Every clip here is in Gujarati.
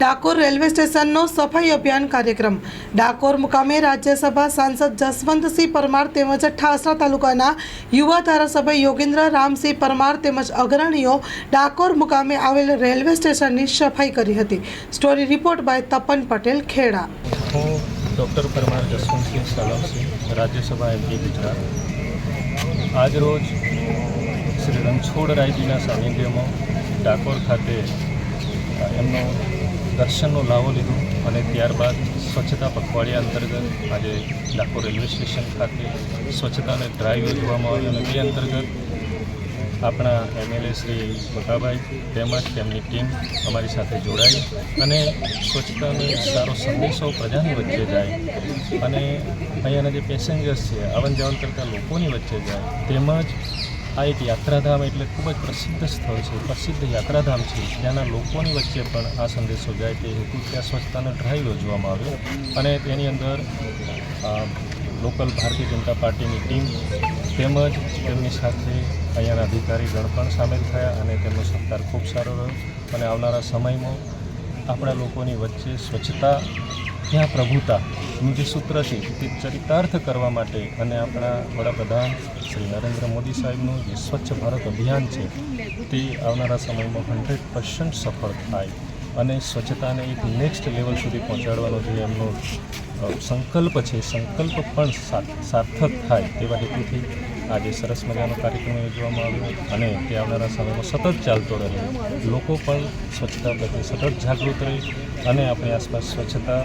ડાકોર રેલવે સ્ટેશનનો સફાઈ અભિયાન કાર્યક્રમ. ડાકોર મુકામે રાજ્યસભા સાંસદ જસવંતસિંહ પરમાર તેમજ ઠાસરા તાલુકાના યુવા ધારાસભ્ય યોગેન્દ્ર રામસિંહ પરમાર તેમજ અગ્રણીઓ ડાકોર મુકામે આવેલ રેલવે સ્ટેશનની સફાઈ કરી હતી. Story report by Tapan Patel, Kheda. હું પરમાર જસવંતસિંહ રાજ્યસભા એમપી ગુજરાત. આજરોજ શ્રી રણછોડ રાયજીના સાનિધ્યમાં ડાકોર ખાતે એમનો દર્શનનો લાવો લીધો અને ત્યારબાદ સ્વચ્છતા પખવાડિયા અંતર્ગત આજે ડાકોર રેલવે સ્ટેશન ખાતે સ્વચ્છતાને ડ્રાઈવ યોજવામાં આવી અને તે અંતર્ગત આપણા એમએલએ શ્રી બકાભાઈ તેમજ તેમની ટીમ અમારી સાથે જોડાઈ અને સ્વચ્છતાનો સારો સંદેશો પ્રજાની વચ્ચે જાય અને અહીંયાના જે પેસેન્જર્સ છે આવન જાવન કરતા લોકોની વચ્ચે જાય તેમજ આ એક યાત્રાધામ એટલે ખૂબ જ પ્રસિદ્ધ સ્થળ છે. પ્રસિદ્ધ યાત્રાધામ છે. ત્યાંના લોકોની વચ્ચે પણ આ સંદેશો જાય તે હેતુ ત્યાં સ્વચ્છતાનો ડ્રાઈવ યોજવામાં આવ્યો અને તેની અંદર લોકલ ભારતીય જનતા પાર્ટીની ટીમ તેમજ તેમની સાથે અહીંયાના અધિકારીગણ પણ સામેલ થયા અને તેમનો સહકાર ખૂબ સારો રહ્યો. અને આવનારા સમયમાં આપણા લોકોની વચ્ચે સ્વચ્છતા ત્યાં પ્રભુતાનું જે સૂત્ર છે, તે ચરિતાર્થ કરવા માટે અને આપણા વડાપ્રધાન શ્રી નરેન્દ્ર મોદી સાહેબનું જે સ્વચ્છ ભારત અભિયાન છે, તે આવનારા સમયમાં હંડ્રેડ પર્સન્ટ સફળ થાય અને સ્વચ્છતાને એક નેક્સ્ટ લેવલ સુધી પહોંચાડવાનો જે એમનો સંકલ્પ છે, સંકલ્પ પણ સાર્થક થાય તેવા હેતુથી આજે સરસ મજાનો કાર્યક્રમ યોજવામાં આવ્યો અને તે આવનારા સમયમાં સતત ચાલતો રહે લોકો પણ સ્વચ્છતા પ્રત્યે સતત જાગૃત રહે અને આપણી આસપાસ સ્વચ્છતા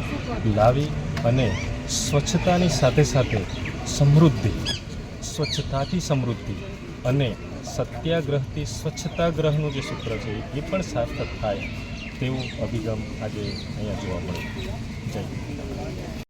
લાવી અને સ્વચ્છતાની સાથે સાથે સમૃદ્ધિ, સ્વચ્છતાથી સમૃદ્ધિ અને સત્યાગ્રહથી સ્વચ્છતાગ્રહનું જે સૂત્ર છે એ પણ સાર્થક થાય તેવું અભિગમ આજે અહીંયા જોવા મળે જય.